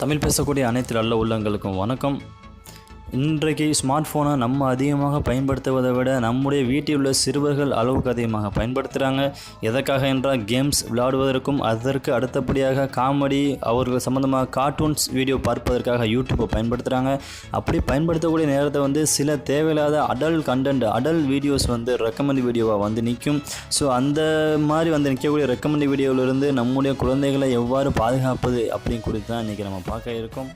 தமிழ் பேசக்கூடிய அனைத்து நல்ல உள்ளங்களுக்கும் வணக்கம். இன்றைக்கு ஸ்மார்ட் ஃபோனை நம்ம அதிகமாக பயன்படுத்துவதை விட நம்முடைய வீட்டில் உள்ள சிறுவர்கள் அளவுக்கு அதிகமாக பயன்படுத்துகிறாங்க எதற்காக என்றால் கேம்ஸ் விளையாடுவதற்கும் அதற்கு அடுத்தபடியாக காமெடி அவர்கள் சம்மந்தமாக கார்ட்டூன்ஸ் வீடியோ பார்ப்பதற்காக யூடியூப்பை பயன்படுத்துகிறாங்க அப்படி பயன்படுத்தக்கூடிய நேரத்தை வந்து சில தேவையில்லாத அடல் கண்டென்ட் அடல் வீடியோஸ் வந்து ரெக்கமெண்ட் வீடியோவாக வந்து நிற்கும். ஸோ அந்த மாதிரி வந்து நிற்கக்கூடிய ரெக்கமெண்ட் வீடியோவிலிருந்து நம்முடைய குழந்தைகளை எவ்வாறு பாதுகாப்பது அப்படின்னு குறித்து தான் இன்றைக்கி நம்ம பார்க்க இருக்கோம்.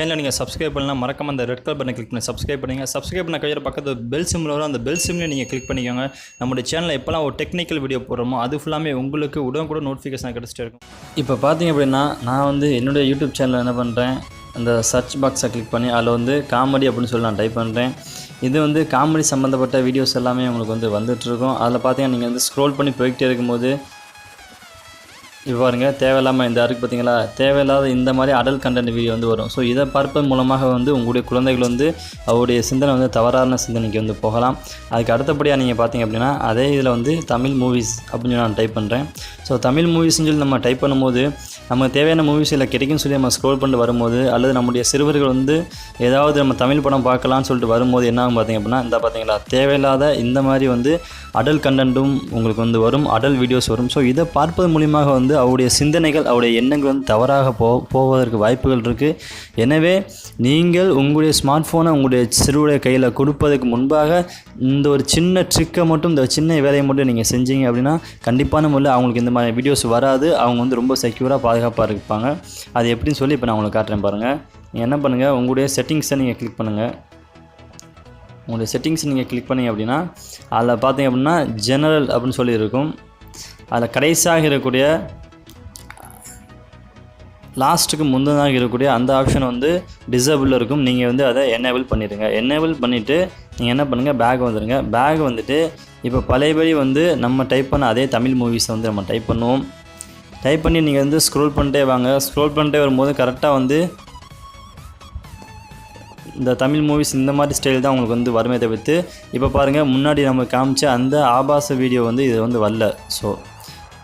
சேனலில் நீங்கள் சப்ஸ்கிரைப் பண்ணலாம் மறக்காம அந்த ரெட் கலர் பண்ணி கிளிக் பண்ணி சப்ஸ்கிரைப் பண்ணுங்க. சப்ஸ்கிரைப் பண்ண கையில் பக்கத்து பெல் சிம்மில் வரும். அந்த பெல் சிம்லையும் நீங்கள் கிளிக் பண்ணிக்கோங்க. நம்மளுடைய சேனலில் எப்போல்லாம் ஒரு டெக்னிக்கல் வீடியோ போடுறோமோ அது ஃபுல்லாமே உங்களுக்கு உடனுக்குடன் நோட்டிஃபிகேஷன் கிடச்சிட்டு இருக்கும். இப்போ பார்த்தீங்க அப்படின்னா நான் வந்து என்னுடைய யூடியூப் சேனலில் என்ன பண்ணுறேன் அந்த சர்ச் பாக்ஸை கிளிக் பண்ணி அதில் வந்து காமெடி அப்படின்னு சொல்லி நான் டைப் பண்ணுறேன் இது வந்து காமெடி சம்மந்தப்பட்ட வீடியோஸ் எல்லாமே உங்களுக்கு வந்து வந்துட்டுருக்கும் அதில் பார்த்தீங்கன்னா நீங்கள் வந்து ஸ்க்ரோல் பண்ணி போய்கிட்டே இருக்கும்போது இப்போ தேவையில்லாமல் இந்த இருக்குது பார்த்தீங்களா? தேவையில்லாத இந்த மாதிரி அடல் கண்டென்ட் வீடியோ வந்து வரும். ஸோ இதை பார்ப்பதன் மூலமாக வந்து உங்களுடைய குழந்தைகள் வந்து அவருடைய சிந்தனை வந்து தவறான சிந்தனைக்கு வந்து போகலாம். அதுக்கு அடுத்தபடியாக நீங்கள் பார்த்தீங்க அப்படின்னா அதே இதில் வந்து தமிழ் மூவிஸ் அப்படின்னு நான் டைப் பண்ணுறேன் ஸோ தமிழ் மூவிஸ்னு சொல்லி நம்ம டைப் பண்ணும்போது நமக்கு தேவையான மூவிஸ் இல்லை கிடைக்கும்னு சொல்லி நம்ம ஸ்க்ரோல் பண்ணிட்டு வரும்போது அல்லது நம்முடைய சிறுவர்கள் வந்து ஏதாவது நம்ம தமிழ் படம் பார்க்கலாம்னு சொல்லிட்டு வரும்போது என்ன ஆகும் பார்த்தீங்க அப்படின்னா இந்த பார்த்தீங்களா தேவையில்லாத இந்த மாதிரி வந்து அடல் கண்டென்ட்டும் உங்களுக்கு வந்து வரும் அடல் வீடியோஸ் வரும். ஸோ இதை பார்ப்பது மூலியமாக வந்து அவருடைய சிந்தனைகள் அவருடைய எண்ணங்கள் வந்து தவறாக போ போவதற்கு வாய்ப்புகள் இருக்குது எனவே நீங்கள் உங்களுடைய ஸ்மார்ட் ஃபோனை உங்களுடைய சிறுவுடைய கையில் கொடுப்பதற்கு முன்பாக இந்த ஒரு சின்ன ட்ரிக்கை மட்டும் இந்த சின்ன வேலையை மட்டும் நீங்கள் செஞ்சீங்க அப்படின்னா கண்டிப்பான முறையில் அவங்களுக்கு இந்த மாதிரி வீடியோஸ் வராது. அவங்க வந்து ரொம்ப செக்யூராக பாதுகாப்பாக இருப்பாங்க. அது எப்படின்னு சொல்லி இப்போ நான் உங்களுக்கு காட்டுறேன் பாருங்கள் நீங்கள் என்ன பண்ணுங்கள் உங்களுடைய செட்டிங்ஸை நீங்கள் கிளிக் பண்ணுங்கள் உங்களுடைய செட்டிங்ஸ் நீங்கள் கிளிக் பண்ணீங்க அப்படின்னா அதில் பார்த்தீங்க அப்படின்னா ஜெனரல் அப்படின்னு சொல்லி இருக்கும் அதில் கடைசியாக இருக்கக்கூடிய லாஸ்ட்டுக்கு முந்ததாக இருக்கக்கூடிய அந்த ஆப்ஷன் வந்து டிசபிளில் இருக்கும். நீங்கள் வந்து அதை என்னேபிள் பண்ணிடுங்க. என்னேபிள் பண்ணிவிட்டு நீங்கள் என்ன பண்ணுங்கள் பேக் வந்துடுங்க பேக் வந்துட்டு இப்போ பழையபடி வந்து நம்ம டைப் பண்ண அதே தமிழ் மூவிஸை வந்து நம்ம டைப் பண்ணுவோம். டைப் பண்ணி நீங்கள் வந்து ஸ்க்ரோல் பண்ணிட்டே வாங்க. ஸ்க்ரோல் பண்ணிட்டே வரும்போது கரெக்டாக வந்து இந்த தமிழ் மூவிஸ் இந்த மாதிரி ஸ்டைல் தான் உங்களுக்கு வந்து வருமே தவிர்த்து இப்போ பாருங்கள் முன்னாடி நம்ம காமிச்ச அந்த ஆபாச வீடியோ வந்து இது வந்து வரல. ஸோ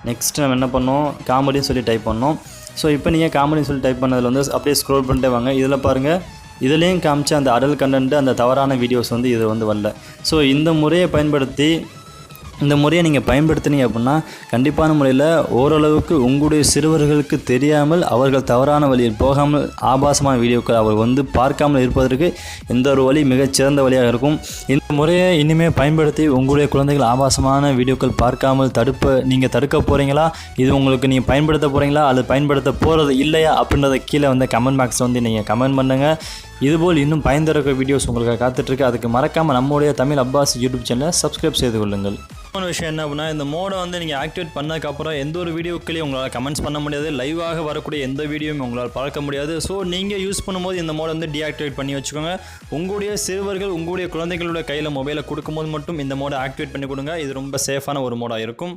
நெக்ஸ்ட் நம்ம என்ன பண்ணோம்? காமெடின்னு சொல்லி டைப் பண்ணோம். ஸோ இப்போ நீங்கள் காமெடின்னு சொல்லி டைப் பண்ணதில் வந்து அப்படியே ஸ்க்ரோல் பண்ணிட்டே வாங்க. இதில் பாருங்கள் இதுலேயும் காமிச்ச அந்த அடல் கண்டென்ட் அந்த தவறான வீடியோஸ் வந்து இது வந்து வரல. ஸோ இந்த முறையை பயன்படுத்தி இந்த முறையை நீங்கள் பயன்படுத்தினீங்க அப்படின்னா கண்டிப்பான முறையில் ஓரளவுக்கு உங்களுடைய சிறுவர்களுக்கு தெரியாமல் அவர்கள் தவறான வழியில் போகாமல் ஆபாசமான வீடியோக்கள் அவர்கள் வந்து பார்க்காமல் இருப்பதற்கு எந்த ஒரு வழி மிகச்சிறந்த வழியாக இருக்கும். இந்த முறையை இனிமேல் பயன்படுத்தி உங்களுடைய குழந்தைகள் ஆபாசமான வீடியோக்கள் பார்க்காமல் தடுப்ப நீங்கள் தடுக்க போகிறீங்களா இது உங்களுக்கு நீங்கள் பயன்படுத்த போகிறீங்களா அல்லது பயன்படுத்த போகிறது இல்லையா? அப்படின்றத கீழே வந்து கமெண்ட் பாக்ஸில் வந்து நீங்கள் கமெண்ட் பண்ணுங்கள் இதுபோல் இன்னும் பயன் தரக்க வீடியோஸ் உங்களுக்கு காத்துட்ருக்கு அதுக்கு மறக்காமல் நம்முடைய தமிழ் அப்பாஸ் யூடியூப் சேனலை சப்ஸ்கிரைப் செய்து கொள்ளுங்கள். இன்னொரு விஷயம் என்ன அப்படின்னா இந்த மோடை வந்து நீங்கள் ஆக்டிவேட் பண்ணதுக்கப்புறம் எந்த ஒரு வீடியோக்களையும் உங்களால் கமெண்ட்ஸ் பண்ண முடியாது. லைவாக வரக்கூடிய எந்த வீடியோவும் உங்களால் பார்க்க முடியாது. ஸோ நீங்கள் யூஸ் பண்ணும்போது இந்த மோடை வந்து டீஆக்டிவேட் பண்ணி வச்சுக்கோங்க. உங்களுடைய சிறுவர்கள் உங்களுடைய குழந்தைகளோட கையில் மொபைலை கொடுக்கும்போது மட்டும் இந்த மோடை ஆக்டிவேட் பண்ணி கொடுங்க. இது ரொம்ப சேஃபான ஒரு மோடாக இருக்கும்.